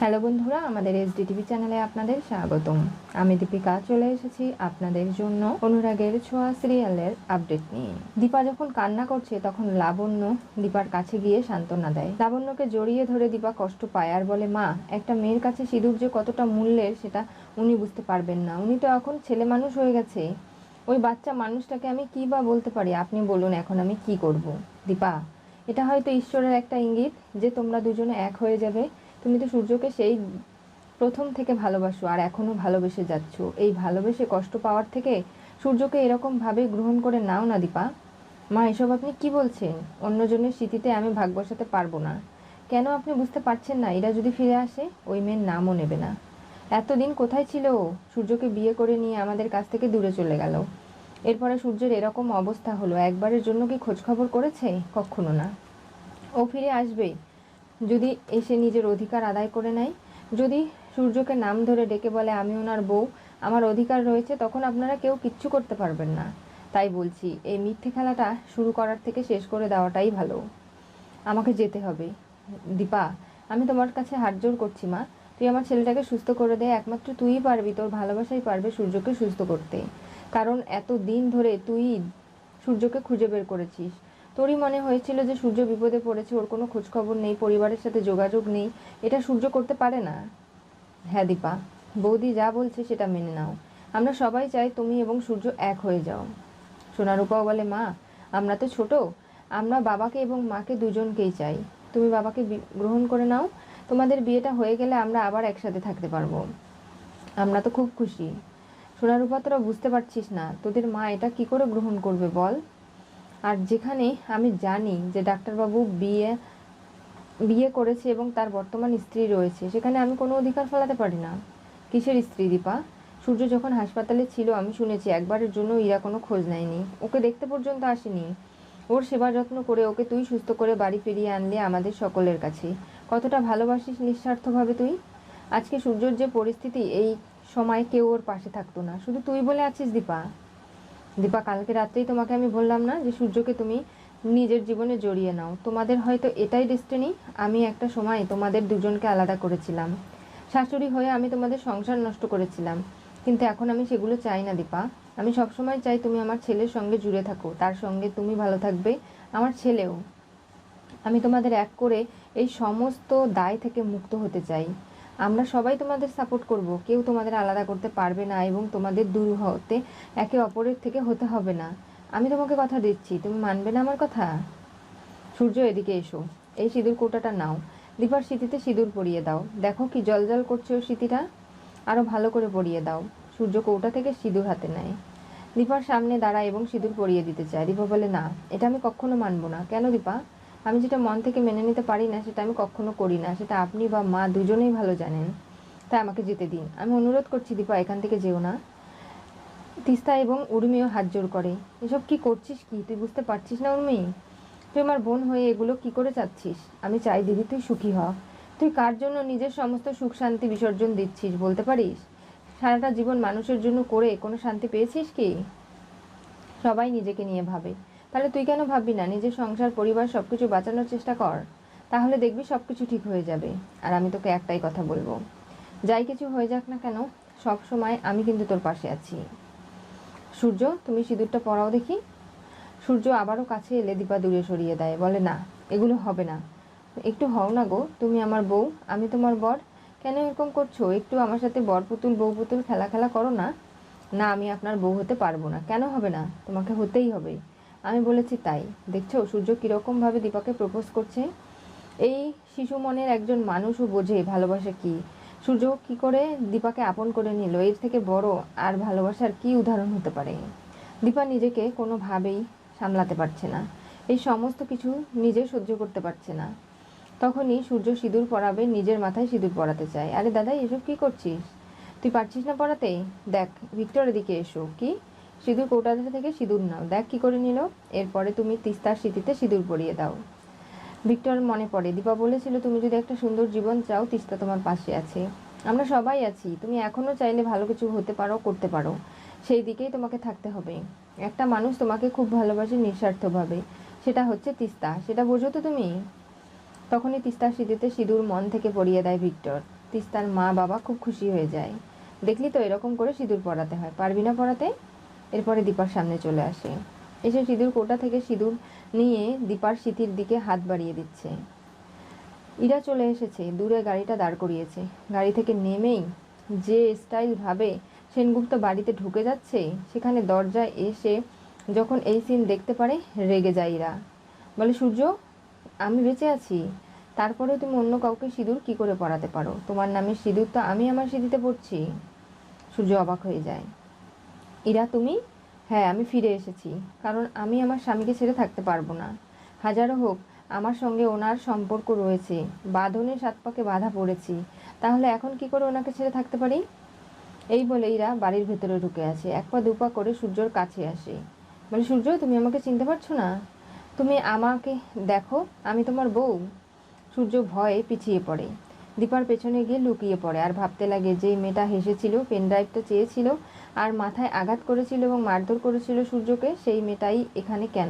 Hello বন্ধুরা, আমাদের SD TV চ্যানেলে আপনাদের স্বাগতম। আমি দীপিকা, চলে এসেছি আপনাদের জন্য অনুরাগের ছোঁয়া সিরিয়ালের আপডেট নিয়ে। দীপা যখন কান্না করছে, তখন লাবণ্য দীপার কাছে গিয়ে সান্ত্বনা দেয়। লাবণ্যকে জড়িয়ে ধরে দীপা কষ্ট পায় আর বলে, মা, একটা মেয়ের কাছে সিঁদুর যে কতটা মূল্যের, সেটা উনি বুঝতে পারবেন না। উনি তো এখন ছেলে মানুষ হয়ে গেছে। ওই বাচ্চা মানুষটাকে আমি কি বা বলতে পারি? আপনি বলুন এখন আমি কি করব? দীপা, এটা হয়তো ঈশ্বরের একটা ইঙ্গিত যে তোমরা দুজনে এক হয়ে যাবে। তুমি তো সূর্যকে সেই প্রথম থেকে ভালোবাসো আর এখনও ভালোবেসে যাচ্ছ। এই ভালোবেসে কষ্ট পাওয়ার থেকে সূর্যকে এরকমভাবে গ্রহণ করে নাও না, দীপা। মা, এসব আপনি কি বলছেন? অন্যজনের স্মৃতিতে আমি ভাগ বসাতে পারব না। কেন আপনি বুঝতে পারছেন না? এরা যদি ফিরে আসে, ওই মেয়ের নামও নেবে না। এতদিন কোথায় ছিল সূর্যকে বিয়ে করে নিয়ে আমাদের কাছ থেকে দূরে চলে গেল। এরপরে সূর্যের এরকম অবস্থা হলো। একবারের জন্য কি খোঁজখবর করেছে? কখনো না। ও ফিরে আসবে যদি এসে নিজের অধিকার আদায় করে নেয়, যদি সূর্যকে নাম ধরে ডেকে বলে, আমি ওনার বউ, আমার অধিকার রয়েছে, তখন আপনারা কেউ কিচ্ছু করতে পারবেন না। তাই বলছি, এই মিথ্যে খেলাটা শুরু করার থেকে শেষ করে দেওয়াটাই ভালো। আমাকে যেতে হবে। দীপা, আমি তোমার কাছে হাত জোর করছি, মা। তুই আমার ছেলেটাকে সুস্থ করে দে। একমাত্র তুইই পারবি, তোর ভালোবাসাই পারবে সূর্যকে সুস্থ করতে। কারণ এত দিন ধরে তুই সূর্যকে খুঁজে বের করেছিস। তোরই মনে হয়েছিল যে সূর্য বিপদে পড়েছে, ওর কোনো খোঁজখবর নেই, পরিবারের সাথে যোগাযোগ নেই। এটা সূর্য করতে পারে না। হ্যাঁ দীপা, বৌদি যা বলছে সেটা মেনে নাও। আমরা সবাই চাই তুমি এবং সূর্য এক হয়ে যাও। সোনারূপাও বলে, মা, আমরা তো ছোট। আমরা বাবাকে এবং মাকে দুজনকেই চাই। তুমি বাবাকে গ্রহণ করে নাও। তোমাদের বিয়েটা হয়ে গেলে আমরা আবার একসাথে থাকতে পারব। আমরা তো খুব খুশি। সোনারূপা, তোরা বুঝতে পারছিস না। তোদের মা এটা কি করে গ্রহণ করবে বল? আর যেখানে আমি জানি যে ডাক্তারবাবু বিয়ে বিয়ে করেছে এবং তার বর্তমান স্ত্রী রয়েছে, সেখানে আমি কোনো অধিকার ফেলাতে পারি না। কিসের স্ত্রী, দীপা? সূর্য যখন হাসপাতালে ছিল, আমি শুনেছি একবারের জন্য ইরা কোনো খোঁজ নেয়নি। ওকে দেখতে পর্যন্ত আসেনি। ওর সেবা যত্ন করে ওকে তুই সুস্থ করে বাড়ি ফিরিয়ে আনলে আমাদের সকলের কাছে। কতটা ভালোবাসিস নিঃস্বার্থভাবে তুই? আজকে সূর্যর যে পরিস্থিতি, এই সময় কেউ ওর পাশে থাকতো না। শুধু তুই বলে আছিস, দীপা। দীপা, কালকে রাত্রেই তোমাকে আমি বললাম না যে সূর্যকে তুমি নিজের জীবনে জড়িয়ে নাও। তোমাদের হয়তো এটাই ডেস্টিনি আমি একটা সময় তোমাদের দুজনকে আলাদা করেছিলাম। শাশুড়ি হয়ে আমি তোমাদের সংসার নষ্ট করেছিলাম। কিন্তু এখন আমি সেগুলো চাই না দীপা। আমি সবসময় চাই তুমি আমার ছেলের সঙ্গে জুড়ে থাকো, তার সঙ্গে তুমি ভালো থাকবে, আমার ছেলেও। আমি তোমাদের এক করে এই সমস্ত দায় থেকে মুক্ত হতে চাই। আমরা সবাই তোমাদের সাপোর্ট করব। কেউ তোমাদের আলাদা করতে পারবে না এবং তোমাদের দূর হতে একে অপরের থেকে হতে হবে না। আমি তোমাকে কথা দিচ্ছি, তুমি মানবে না আমার কথা? সূর্য, এদিকে এসো। এই সিঁদুর কোটাটা নাও। দীপার স্মৃতিতে সিঁদুর পরিয়ে দাও। দেখো কি জলজল করছে ও স্মৃতিটা আরও ভালো করে পরিয়ে দাও। সূর্য কৌটা থেকে সিঁদুর হাতে নেয়। দীপার সামনে দাঁড়ায় এবং সিঁদুর পরিয়ে দিতে চায়। দীপা বলে, না, এটা আমি কখনো মানবো না। কেন দীপা? আমি যেটা মন থেকে মেনে নিতে পারি না, সেটা আমি কখনো করি না। সেটা আপনি বা মা দুজনেই ভালো জানেন। তাই আমাকে যেতে দিন। আমি অনুরোধ করছি, দীপা, এখান থেকে যেও না। তিস্তা এবং উর্মিও হাত জোর করে। এসব কি করছিস কি? তুই বুঝতে পারছিস না উর্মি? তুই আমার বোন হয়ে এগুলো কি করে চাচ্ছিস? আমি চাই দিদি তুই সুখী হ। তুই কার জন্য নিজের সমস্ত সুখ শান্তি বিসর্জন দিচ্ছিস, বলতে পারিস? সারাটা জীবন মানুষের জন্য করে কোনো শান্তি পেয়েছিস কি? সবাই নিজেকে নিয়ে ভাবে। তাহলে তুই কেন ভাববি না? নিজের সংসার, পরিবার সব কিছু বাঁচানোর চেষ্টা কর। তাহলে দেখবি সব কিছু ঠিক হয়ে যাবে। আর আমি তোকে একটাই কথা বলব। যাই কিছু হয়ে যাক না কেন, সব সময় আমি কিন্তু তোর পাশে আছি। সূর্য, তুমি সিঁদুরটা পরাও দেখি। সূর্য আবারও কাছে এলে দীপা দূরে সরিয়ে দেয়, বলে, না, এগুলো হবে না। একটু হও না গো, তুমি আমার বউ, আমি তোমার বর। কেন এরকম করছ? একটু আমার সাথে বর পুতুল, বউ পুতুল খেলা খেলা করো না। না, আমি আপনার বউ হতে পারব না। কেন হবে না? তোমাকে হতেই হবে। আমি বলেছি তাই। দেখছ, সূর্য কীরকমভাবে দীপাকে প্রপোজ করছে? এই শিশু মনের একজন মানুষও বোঝে ভালোবাসা কি। সূর্য কি করে দীপাকে আপন করে নিল, এর থেকে বড় আর ভালোবাসার কি উদাহরণ হতে পারে? দীপা নিজেকে কোনোভাবেই সামলাতে পারছে না। এই সমস্ত কিছু নিজে সহ্য করতে পারছে না। তখনই সূর্য সিঁদুর পরাবে, নিজের মাথায় সিঁদুর পরাতে চায়। আরে দাদা, এসব কি করছিস? তুই পারছিস না পড়াতে দেখ ভিক্টর এদিকে এসো। কি? সিঁদুর কৌটাটা থেকে সিঁদুর নাও। দেখ কি করে নিল? এরপরে তুমি তিস্তার স্মৃতিতে সিঁদুর পরিয়ে দাও। ভিক্টর মনে পড়ে, দীপা বলেছিল, তুমি যদি একটা সুন্দর জীবন চাও, তিস্তা তোমার পাশে আছে। আমরা সবাই আছি। তুমি এখনও চাইলে ভালো কিছু হতে পারো, করতে পারো। সেই দিকেই তোমাকে থাকতে হবে। একটা মানুষ তোমাকে খুব ভালোবাসে নিঃস্বার্থভাবে। সেটা হচ্ছে তিস্তা। সেটা বোঝো তো তুমি? তখনই তিস্তার স্মৃতিতে সিঁদুর মন থেকে পরিয়ে দেয় ভিক্টর। তিস্তার মা বাবা খুব খুশি হয়ে যায়। দেখলি তো, এরকম করে সিঁদুর পড়াতে হয়। পারবি না পরাতে? এরপরে দীপার সামনে চলে আসে। এসে সিঁদুর কোটা থেকে সিঁদুর নিয়ে দীপার সিঁথির দিকে হাত বাড়িয়ে দিচ্ছে। ইরা চলে এসেছে, দূরে গাড়িটা দাঁড় করিয়েছে। গাড়ি থেকে নেমেই যে স্টাইল ভাবে সেনগুপ্ত বাড়িতে ঢুকে যাচ্ছে, সেখানে দরজায় এসে যখন এই সিন দেখতে পারে, রেগে যায় ইরা। বলে, সূর্য, আমি বেঁচে আছি। তারপরে তুমি অন্য কাউকে সিঁদুর কি করে পড়াতে পারো? তোমার নামে সিঁদুর তো আমি আমার সিঁথিতে পড়ছি। সূর্য অবাক হয়ে যায়। ইরা, তুমি? হ্যাঁ আমি ফিরে এসেছি। কারণ আমি আমার স্বামীকে ছেড়ে থাকতে পারব না। হাজারো হোক, আমার সঙ্গে ওনার সম্পর্ক রয়েছে। বাঁধনে সাত পাকে বাধা পড়েছি। তাহলে এখন কি করে ওনাকে ছেড়ে থাকতে পারি? এই বলে ইরা বাড়ির ভেতরে ঢুকে আছে। এক পা দুপা করে সূর্যর কাছে আসে। বলে, সূর্য, তুমি আমাকে চিনতে পারছ না? তুমি আমাকে দেখো, আমি তোমার বউ। সূর্য ভয়ে পিছিয়ে পড়ে। দীপার পেছনে গিয়ে লুকিয়ে পড়ে। আর ভাবতে লাগে যে মেয়েটা হেসেছিল, পেনড্রাইভটা চেয়েছিল আর মাথায় আঘাত করেছিল এবং মারধর করেছিল সূর্যকে, সেই মেয়েটাই এখানে কেন?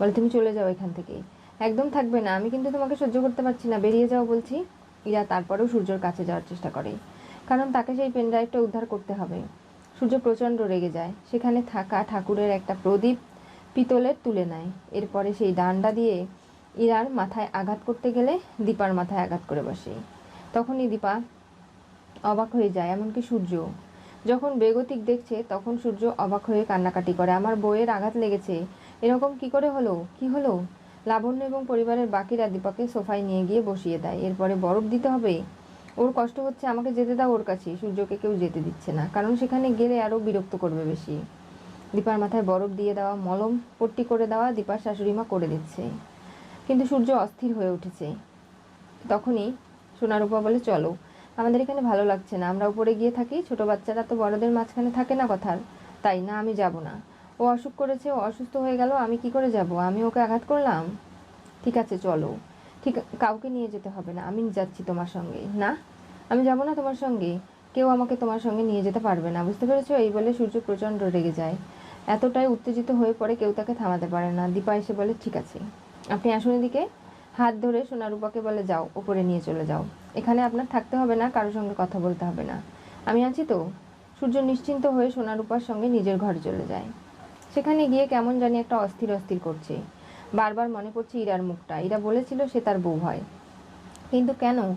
বলে, তুমি চলে যাও এখান থেকে একদম থাকবে না, আমি কিন্তু তোমাকে সহ্য করতে পারছি না। বেরিয়ে যাও, বলছি। ইরা তারপরেও সূর্যর কাছে যাওয়ার চেষ্টা করে। কারণ তাকে সেই পেনড্রাইভটা উদ্ধার করতে হবে। সূর্য প্রচণ্ড রেগে যায়। সেখানে থাকা ঠাকুরের একটা প্রদীপ পিতলের তুলে নেয়। এরপরে সেই ডান্ডা দিয়ে ইরার মাথায় আঘাত করতে গেলে দীপার মাথায় আঘাত করে বসে। তখনই দীপা অবাক হয়ে যায়, এমনকি সূর্য যখন বেগতিক দেখছে, তখন সূর্য অবাক হয়ে কান্নাকাটি করে, আমার বইয়ের আঘাত লেগেছে। এরকম কি করে হলো? কি হলো? লাবণ্য এবং পরিবারের বাকিরা দীপাকে সোফায় নিয়ে গিয়ে বসিয়ে দেয়। এরপরে বরফ দিতে হবে? ওর কষ্ট হচ্ছে, আমাকে যেতে দাও ওর কাছে। সূর্যকে কেউ যেতে দিচ্ছে না, কারণ সেখানে গেলে আরও বিরক্ত করবে বেশি। দীপার মাথায় বরফ দিয়ে দেওয়া মলম পট্টি করে দেওয়া দীপার শাশুড়িমা করে দিচ্ছে। কিন্তু সূর্য অস্থির হয়ে উঠেছে। তখনই সোনারূপা বলে, চলো। আমাদের এখানে ভালো লাগছে না। আমরা উপরে গিয়ে থাকি, ছোট বাচ্চারা তো বড়দের মাঝখানে থাকে না কথার। তাই না, আমি যাব না। ও অসুখ করেছে, ও অসুস্থ হয়ে গেল, আমি কি করে যাব? আমি ওকে আঘাত করলাম? ঠিক আছে, চলো। ঠিক, কাউকে নিয়ে যেতে হবে না। আমি যাচ্ছি তোমার সঙ্গে। না? আমি যাব না তোমার সঙ্গে? কেউ আমাকে তোমার সঙ্গে নিয়ে যেতে পারবে না। বুঝতে পেরেছ? এই বলে সূর্য প্রচণ্ড রেগে যায়। এতটাই উত্তেজিত হয়ে পড়ে কেউ তাকে থামাতে পারে না। দীপা এসে বলে, ঠিক আছে। আপনি আসুন এদিকে। হাত ধরে সোনারূপাকে বলে, যাও, উপরে নিয়ে চলে যাও। এখানে আপনার থাকতে হবে না, কারোর সঙ্গে কথা বলতে হবে না। আমি আছি তো। সূর্য নিশ্চিন্ত হয়ে সোনারূপার সঙ্গে নিজের ঘরে চলে যায়। সেখানে গিয়ে কেমন জানি একটা অস্থির অস্থির করছে। বারবার মনে পড়ছে ইরার মুখটা। ইরা বলেছিল সে তার বউ হয়। কিন্তু কেন?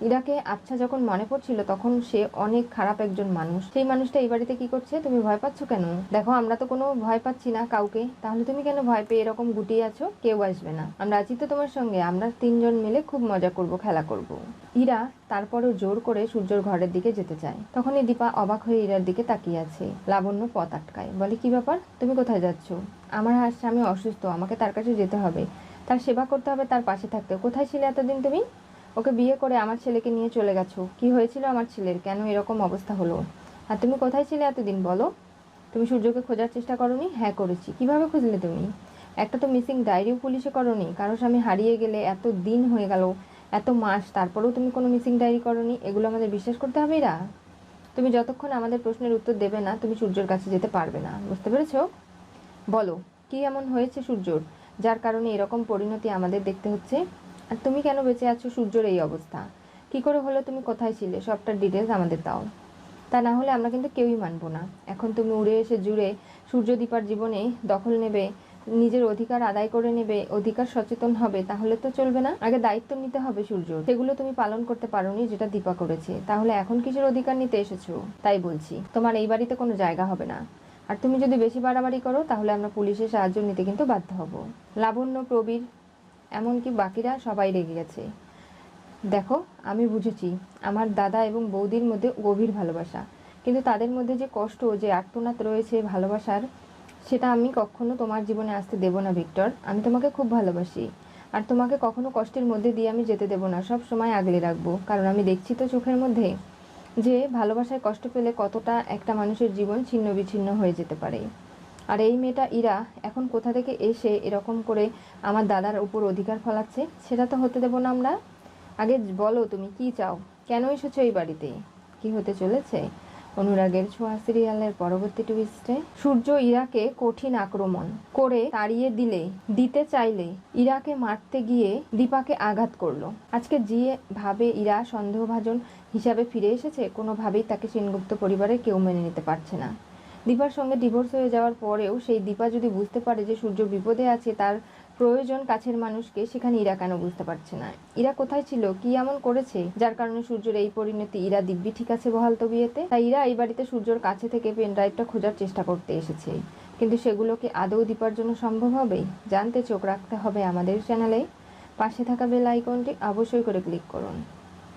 ইরাকে আচ্ছা যখন মনে পড়ছিল, তখন সে অনেক খারাপ একজন মানুষ। সেই মানুষটা এই বাড়িতে কি করছে? তুমি ভয় পাচ্ছ কেন? দেখো, আমরা তো কোনো ভয় পাচ্ছি না কাউকে। তাহলে তুমি কেন ভয় পেয়ে এরকম গুটিয়ে আছো? কেউ আসবে না। আমরা আছি তো তোমার সঙ্গে। আমরা তিনজন মিলে খুব মজা করব, খেলা করব। ইরা তারপরেও জোর করে সূর্যর ঘরের দিকে যেতে চায়। তখনই দীপা অবাক হয়ে ইরার দিকে তাকিয়ে আছে। লাবণ্য পথ আটকায়। বলে, কি ব্যাপার? তুমি কোথায় যাচ্ছ? আমার হাস স্বামী অসুস্থ। আমাকে তার কাছে যেতে হবে। তার সেবা করতে হবে, তার পাশে থাকতে কোথায় ছিলে এতদিন তুমি? ওকে বিয়ে করে আমার ছেলেকে নিয়ে চলে গেছো। কি হয়েছিল আমার ছেলের? কেন এরকম অবস্থা হলো? আর তুমি কোথায় ছিলে এতদিন, বলো? তুমি সূর্যকে খোঁজার চেষ্টা করনি? হ্যাঁ করেছি। কীভাবে খুঁজলে তুমি? একটা তো মিসিং ডায়েরিও পুলিশে করনি। কারও স্বামী হারিয়ে গেলে এত দিন হয়ে গেল, এত মাস, তারপরেও তুমি কোনো মিসিং ডায়েরি করনি? এগুলো আমাদের বিশ্বাস করতে হবে এরা। তুমি যতক্ষণ আমাদের প্রশ্নের উত্তর দেবে না, তুমি সূর্যের কাছে যেতে পারবে না। বুঝতে পেরেছ? বলো, কি এমন হয়েছে সূর্যর, যার কারণে এরকম পরিণতি আমাদের দেখতে হচ্ছে? আর তুমি কেন বেঁচে আছো? সূর্যর এই অবস্থা। কি করে হলো? তুমি কোথায় ছিলে? সবটার ডিটেলস আমাদের দাও। তা না হলে আমরা কিন্তু কেউই মানব না। এখন তুমি উড়ে এসে জুড়ে সূর্যদীপার জীবনে দখল নেবে, নিজের অধিকার আদায় করে নেবে, অধিকার সচেতন হবে, তাহলে তো চলবে না। আগে দায়িত্ব নিতে হবে সূর্য। সেগুলো তুমি পালন করতে পারোনি যেটা দীপা করেছে। তাহলে এখন কিসের অধিকার নিতে এসেছ? তাই বলছি, তোমার এই বাড়িতে কোনো জায়গা হবে না। আর তুমি যদি বেশি বাড়াবাড়ি করো, তাহলে আমরা পুলিশের সাহায্য নিতে কিন্তু বাধ্য হব। লাবণ্য, প্রবীর এমনকি বাকিরা সবাই রেগে গেছে। দেখো, আমি বুঝেছি, আমার দাদা এবং বৌদির মধ্যে গভীর ভালোবাসা। কিন্তু তাদের মধ্যে যে কষ্ট, যে আর্তনাদ রয়েছে ভালোবাসার, সেটা আমি কখনো তোমার জীবনে আসতে দেব না, ভিক্টর। আমি তোমাকে খুব ভালোবাসি। আর তোমাকে কখনো কষ্টের মধ্যে দিয়ে আমি যেতে দেবো না, সব সময় আগলে রাখব। কারণ আমি দেখছি তো চোখের মধ্যে যে ভালোবাসায় কষ্ট পেলে কতটা একটা মানুষের জীবন ছিন্ন বিচ্ছিন্ন হয়ে যেতে পারে। আর এই মেয়েটা ইরা, এখন কোথা থেকে এসে এরকম করে আমার দাদার উপর অধিকার ফলাচ্ছে, সেটা তো হতে দেবো না আমরা। আগে বলো তুমি, কি চাও? কেন এসেছ এই বাড়িতে? কি হতে চলেছে? অনুরাগের ছোঁয়া সিরিয়ালের পরবর্তী টুইস্টে সূর্য ইরাকে কঠিন আক্রমণ করে তাড়িয়ে দিলে, দিতে চাইলে ইরাকে মারতে গিয়ে দীপাকে আঘাত করল। আজকে যে ভাবে ইরা সন্দেহভাজন হিসাবে ফিরে এসেছে, কোনোভাবেই তাকে সেনগুপ্ত পরিবারের কেউ মেনে নিতে পারছে না। দীপার সঙ্গে ডিভোর্স হয়ে যাওয়ার পরেও সেই দীপা যদি বুঝতে পারে যে সূর্য বিপদে আছে, তার প্রয়োজন কাছের মানুষকে, সেখানে ইরা কেন বুঝতে পারছে না? ইরা কোথায় ছিল? কি এমন করেছে? যার কারণে সূর্যের এই পরিণতি, ইরা দিব্যি ঠিক আছে বহাল বিয়েতে তাই ইরা এই বাড়িতে সূর্যর কাছে থেকে পেন ড্রাইভটা খোঁজার চেষ্টা করতে এসেছে। কিন্তু সেগুলোকে আদৌ দীপার জন্য সম্ভব হবে? জানতে চোখ রাখতে হবে আমাদের চ্যানেলে পাশে থাকা বেল আইকনটি অবশ্যই করে ক্লিক করুন।